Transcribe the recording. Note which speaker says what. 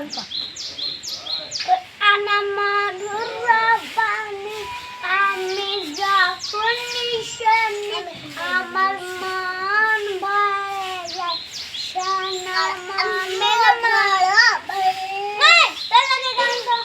Speaker 1: lupa. Ana madurba ni ami ja kunishan amal man baya shana man mera
Speaker 2: mara bhai mai
Speaker 1: tera ke gaan to